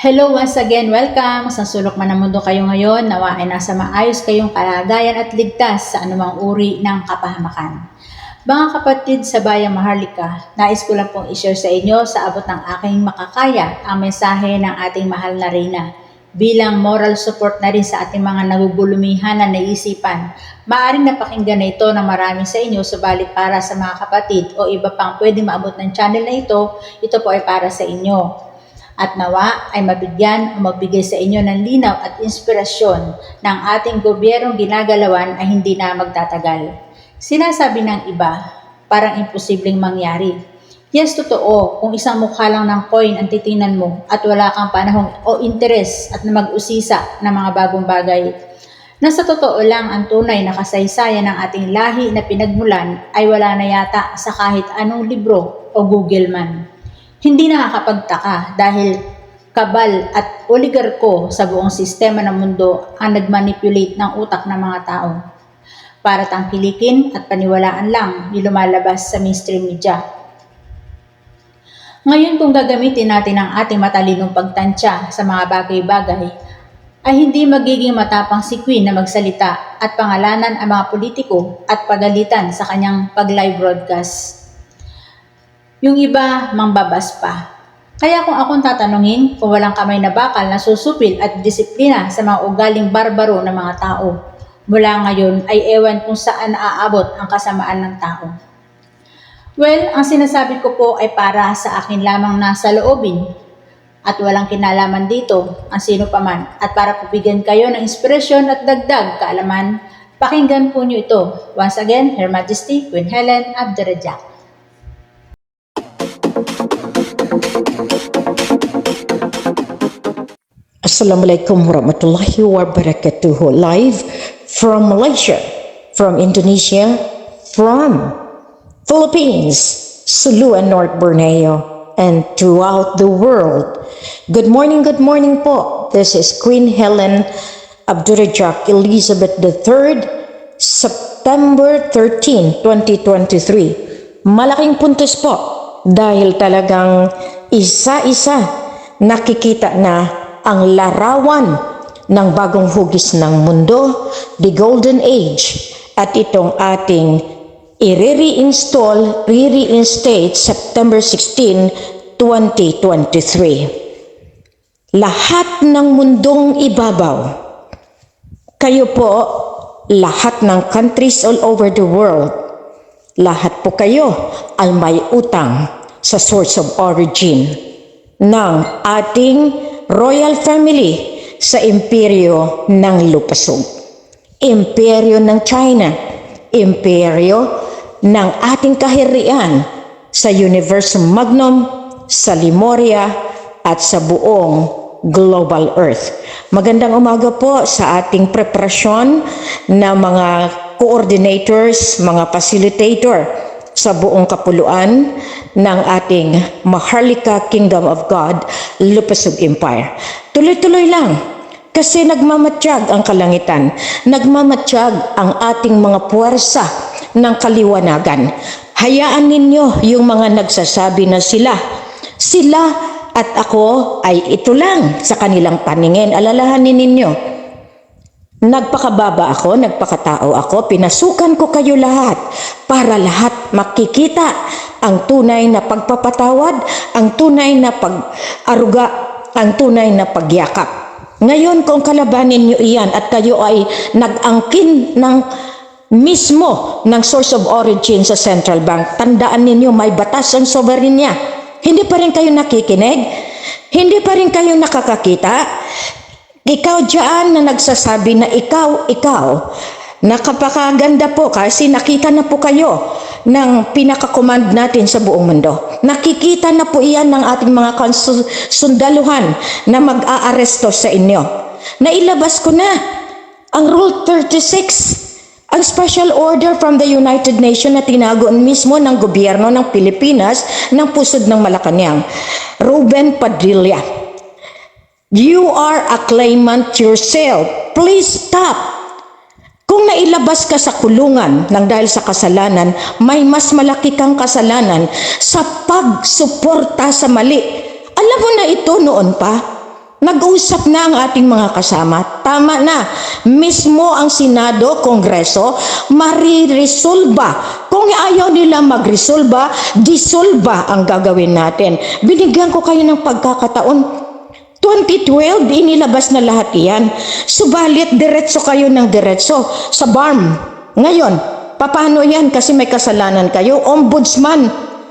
Hello once again, welcome! Sa sulok man ng mundo kayo ngayon, nawa ay nasa maayos kayong kalagayan at ligtas sa anumang uri ng kapahamakan. Mga kapatid sa Bayang Maharlika, nais ko lang pong ishare sa inyo sa abot ng aking makakaya ang mensahe ng ating mahal na Reyna bilang moral support na rin sa ating mga nagugulumihan na naisipan. Maaring napakinggan na ito ng marami sa inyo, subalit para sa mga kapatid o iba pang pwede maabot ng channel na ito, ito po ay para sa inyo at nawa ay mabigyan o magbigay sa inyo ng linaw at inspirasyon ng ating gobyernong ginagalawan ay hindi na magtatagal. Sinasabi ng iba, parang imposibleng mangyari. Yes, totoo, kung isang mukha lang ng coin ang titingnan mo at wala kang panahon o interes at na mag-usisa ng mga bagong bagay, na sa totoo lang ang tunay na kasaysayan ng ating lahi na pinagmulan ay wala na yata sa kahit anong libro o Google man. Hindi nakakapagtaka dahil kabal at oligarko sa buong sistema ng mundo ang nagmanipulate ng utak ng mga tao para tangkilikin at paniwalaan lang yung lumalabas sa mainstream media. Ngayon kung gagamitin natin ang ating matalinong pagtansya sa mga bagay-bagay, ay hindi magiging matapang si Queen na magsalita at pangalanan ang mga politiko at pagalitan sa kanyang pag-live broadcast yung iba, mangbabas pa. Kaya kung akong tatanungin kung walang kamay na bakal na susupil at disiplina sa mga ugaling barbaro ng mga tao, mula ngayon ay ewan kung saan aabot ang kasamaan ng tao. Well, ang sinasabi ko po ay para sa akin lamang nasa loobin at walang kinalaman dito ang sino paman at para pabigyan kayo ng inspirasyon at dagdag kaalaman, pakinggan po niyo ito. Once again, Her Majesty Queen Helen Abdurrajak. Assalamualaikum warahmatullahi wabarakatuh. Live from Malaysia, from Indonesia, from Philippines, Sulu and North Borneo, and throughout the world. Good morning, good morning po. This is Queen Helen Abdurrajak Elizabeth III, September 13, 2023. Malaking puntos po dahil talagang isa-isa nakikita na ang larawan ng bagong hugis ng mundo, the golden age, at itong ating i-reinstall, re-reinstate September 16, 2023. Lahat ng mundong ibabaw, kayo po, lahat ng countries all over the world, lahat po kayo ay may utang sa source of origin ng ating royal family sa imperyo ng Lupasog. Imperyo ng China, imperyo ng ating kahirian sa Universum Magnum, sa Limoria, at sa buong global earth. Magandang umaga po sa ating preparasyon na mga coordinators, mga facilitator sa buong kapuluan ng ating Maharlika Kingdom of God, Lupasug Empire. Tuloy-tuloy lang kasi nagmamatsyag ang kalangitan, nagmamatsyag ang ating mga puwersa ng kaliwanagan. Hayaan ninyo yung mga nagsasabi na sila, sila at ako ay ito lang sa kanilang paningin. Alalahanin ninyo, Nagpakababa ako, nagpakatao ako, pinasukan ko kayo lahat para lahat makikita ang tunay na pagpapatawad, ang tunay na pag-aruga, ang tunay na pagyakap. Ngayon kung kalabanin nyo iyan at kayo ay nag-angkin ng mismo ng source of origin sa central bank, tandaan ninyo may batas ang soberenya. Hindi pa rin kayo nakikinig? Hindi pa rin kayo nakakakita? Ikaw dyan na nagsasabi na ikaw, ikaw, nakapakaganda po kasi nakita na po kayo ng pinakakomand natin sa buong mundo. Nakikita na po iyan ng ating mga sundaluhan na mag-aaresto sa inyo. Nailabas ko na ang Rule 36, ang special order from the United Nations na tinago mismo ng gobyerno ng Pilipinas ng pusod ng Malacanang. Ruben Padilla You are a claimant yourself. Please stop. Kung nailabas ka sa kulungan ng dahil sa kasalanan, may mas malaki kang kasalanan sa pagsuporta sa mali. Alam mo na ito noon pa. Nag-usap na ang ating mga kasama. Tama na. Mismo ang Senado, Kongreso, mariresolba. Kung ayaw nila magresolba, disolba ang gagawin natin. Binigyan ko kayo ng pagkakataon 2012, inilabas na lahat yan. Subalit, diretso kayo ng diretso sa BARM. Ngayon, paano yan? Kasi may kasalanan kayo. Ombudsman,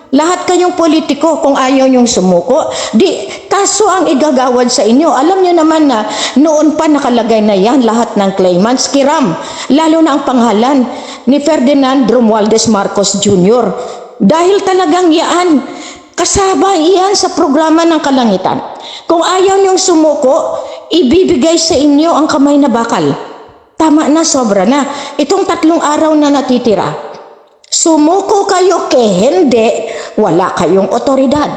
lahat kayong politiko, kung ayaw yung sumuko, di, kaso ang igagawad sa inyo. Alam nyo naman na noon pa nakalagay na yan lahat ng claimants, kiram. Lalo na ang pangalan ni Ferdinand Romualdez Marcos Jr. Dahil talagang yan, kasama iyan sa programa ng kalangitan. Kung ayaw niyong sumuko, ibibigay sa inyo ang kamay na bakal. Tama na, sobra na. Itong tatlong araw na natitira, Sumuko kayo ke hindi, wala kayong otoridad.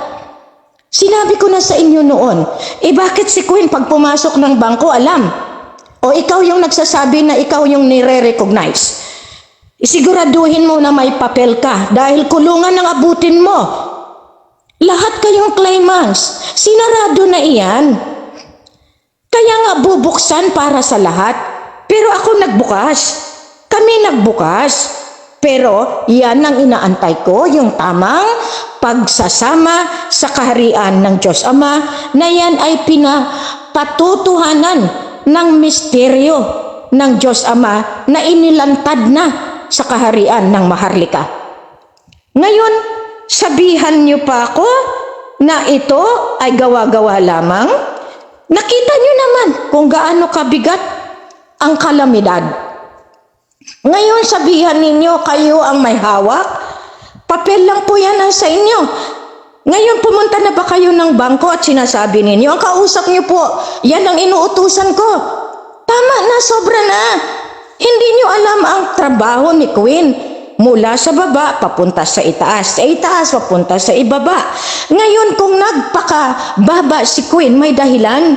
Sinabi ko na sa inyo noon, eh bakit si Queen pag pumasok ng bangko alam? O ikaw yung nagsasabi na ikaw yung nire-recognize. Isiguraduhin mo na may papel ka dahil kulungan ang abutin mo. Lahat kayong claimants, sinarado na iyan. Kaya nga bubuksan para sa lahat. Pero ako nagbukas. Kami nagbukas. Pero yan ang inaantay ko, yung tamang pagsasama sa kaharian ng Diyos Ama na yan ay pinapatutuhanan ng misteryo ng Diyos Ama na inilantad na sa kaharian ng Maharlika. Ngayon, sabihan niyo pa ako na ito ay gawa-gawa lamang? Nakita niyo naman kung gaano kabigat ang kalamidad. Ngayon sabihan ninyo kayo ang may hawak. Papel lang po yan sa inyo. Ngayon pumunta na ba kayo ng bangko at sinasabi ninyo, ang kausap niyo po, yan ang inuutusan ko. Tama na, sobra na. Hindi niyo alam ang trabaho ni Queen. Mula sa baba, papunta sa itaas. Sa itaas, papunta sa ibaba. Ngayon, kung nagpaka-baba si Queen, may dahilan.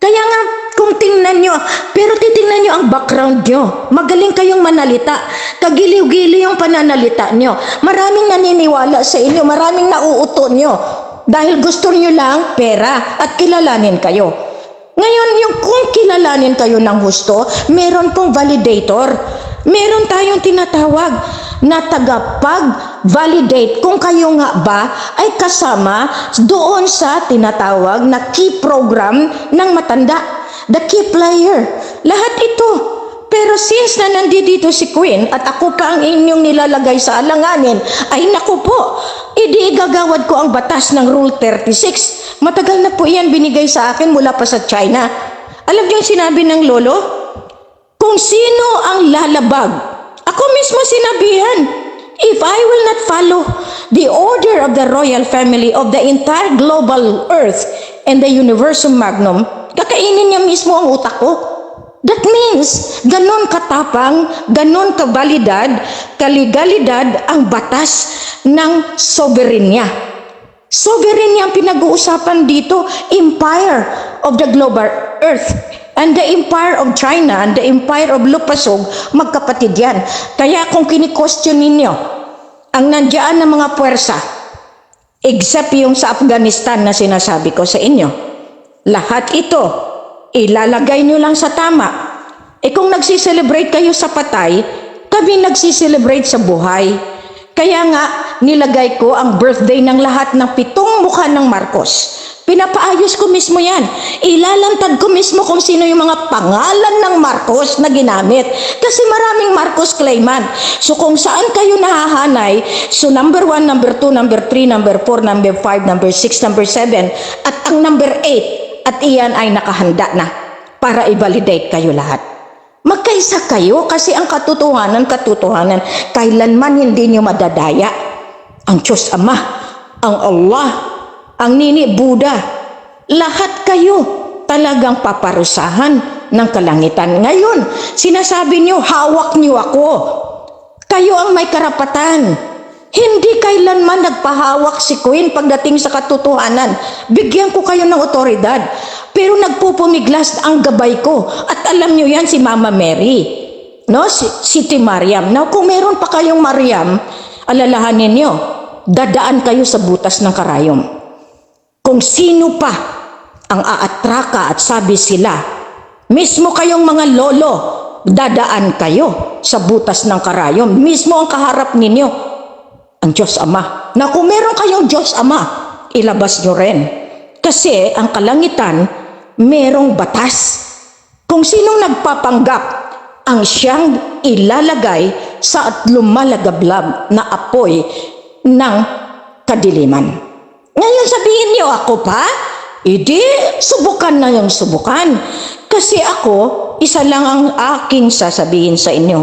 Kaya nga, kung tingnan nyo, pero titingnan nyo ang background nyo. Magaling kayong manalita. Kagiliw-giliw yung pananalita nyo. Maraming naniniwala sa inyo, maraming nauuto nyo. Dahil gusto nyo lang pera at kilalanin kayo. Ngayon, yung kung kilalanin kayo ng gusto, meron pong validator. Meron tayong tinatawag na tagapag-validate kung kayo nga ba ay kasama doon sa tinatawag na key program ng matanda. The key player. Lahat ito. Pero since na nandito si Queen at ako pa ang inyong nilalagay sa alanganin, ay naku po, idi igagawad ko ang batas ng Rule 36. Matagal na po iyan binigay sa akin mula pa sa China. Alam niyo yung sinabi ng lolo? Kung sino ang lalabag, ako mismo sinabihan, if I will not follow the order of the royal family of the entire global earth and the universum magnum, kakainin niya mismo ang utak ko. That means, ganon katapang, ganon kabalidad, kaligalidad ang batas ng soberenya. Sovereignty ang pinag-uusapan dito, empire of the global earth. And the empire of China and the empire of Lupasog, magkapatid yan. Kaya kung kini-question ninyo, ang nandiyan ng mga puwersa, except yung sa Afghanistan na sinasabi ko sa inyo, lahat ito, ilalagay nyo lang sa tama. E kung nagsiselebrate kayo sa patay, kami nagsiselebrate sa buhay. Kaya nga, nilagay ko ang birthday ng lahat ng pitong mukha ng Marcos. Pinapaayos ko mismo yan. Ilalantad ko mismo kung sino yung mga pangalan ng Marcos na ginamit. Kasi maraming Marcos claimant. So kung saan kayo nahahanay, so number 1, number 2, number 3, number 4, number 5, number 6, number 7, at ang number 8, at iyan ay nakahanda na para i-validate kayo lahat. Magkaisa kayo kasi ang katotohanan, katotohanan, kailanman hindi nyo madadaya. Ang Diyos Ama, ang Allah, ang Nini Buddha, lahat kayo talagang paparusahan ng kalangitan. Ngayon, sinasabi nyo, hawak nyo ako. Kayo ang may karapatan. Hindi kailanman nagpahawak si Queen pagdating sa katotohanan. Bigyan ko kayo ng otoridad. Pero nagpupumiglas ang gabay ko. At alam nyo yan si Mama Mary. No? Si, si Ti Mariam. Now, kung meron pa kayong Mariam, alalahanin nyo, dadaan kayo sa butas ng karayom. Kung sino pa ang aatraka at sabi sila, mismo kayong mga lolo, dadaan kayo sa butas ng karayom. Mismo ang kaharap ninyo, ang Diyos Ama. Na kung meron kayong Diyos Ama, ilabas nyo rin. Kasi ang kalangitan, merong batas. Kung sinong nagpapanggap, ang siyang ilalagay sa at lumalagablab na apoy ng kadiliman. Ngayon sabihin niyo ako pa, hindi, subukan na yung subukan. Kasi ako, isa lang ang aking sasabihin sa inyo.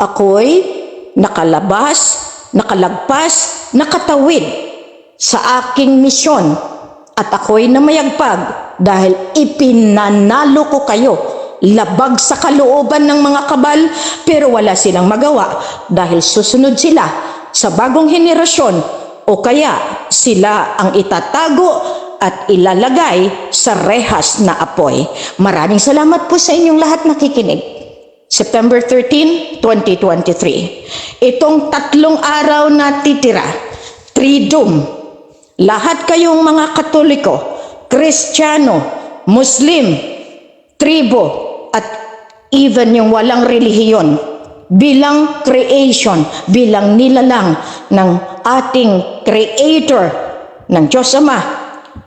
Ako'y nakalabas, nakalagpas, nakatawid sa aking misyon. At ako'y namayagpag dahil ipinanalo ko kayo. Labag sa kalooban ng mga kabal pero wala silang magawa dahil susunod sila sa bagong henerasyon o kaya sila ang itatago at ilalagay sa rehas na apoy. Maraming salamat po sa inyong lahat nakikinig. September 13, 2023. Itong tatlong araw na titira, Triduum, lahat kayong mga Katoliko, Kristiyano, Muslim, tribo, at even yung walang relihiyon, bilang creation, bilang nilalang ng ating Creator, ng Diyos Ama,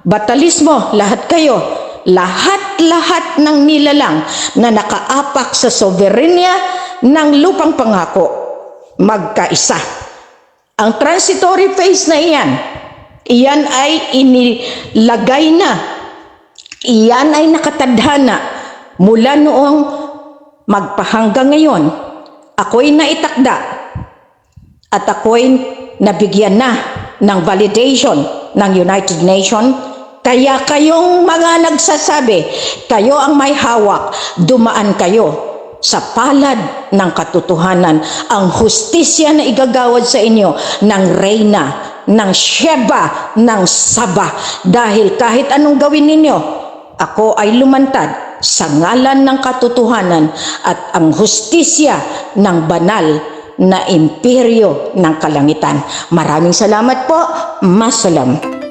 Batalismo, lahat kayo, lahat-lahat ng nilalang na nakaapak sa soberenya ng lupang pangako, magkaisa. Ang transitory phase na iyan, iyan ay inilagay na, iyan ay nakatadhana mula noong magpahanggang ngayon. Ako'y naitakda at ako'y nabigyan na ng validation ng United Nations. Kaya kayong mga nagsasabi, kayo ang may hawak, dumaan kayo sa palad ng katotohanan, ang hustisya na igagawad sa inyo ng reyna, ng Sheba, ng Saba. Dahil kahit anong gawin ninyo, ako ay lumantad sa ngalan ng katotohanan at ang hustisya ng banal na imperyo ng kalangitan. Maraming salamat po. Masalam.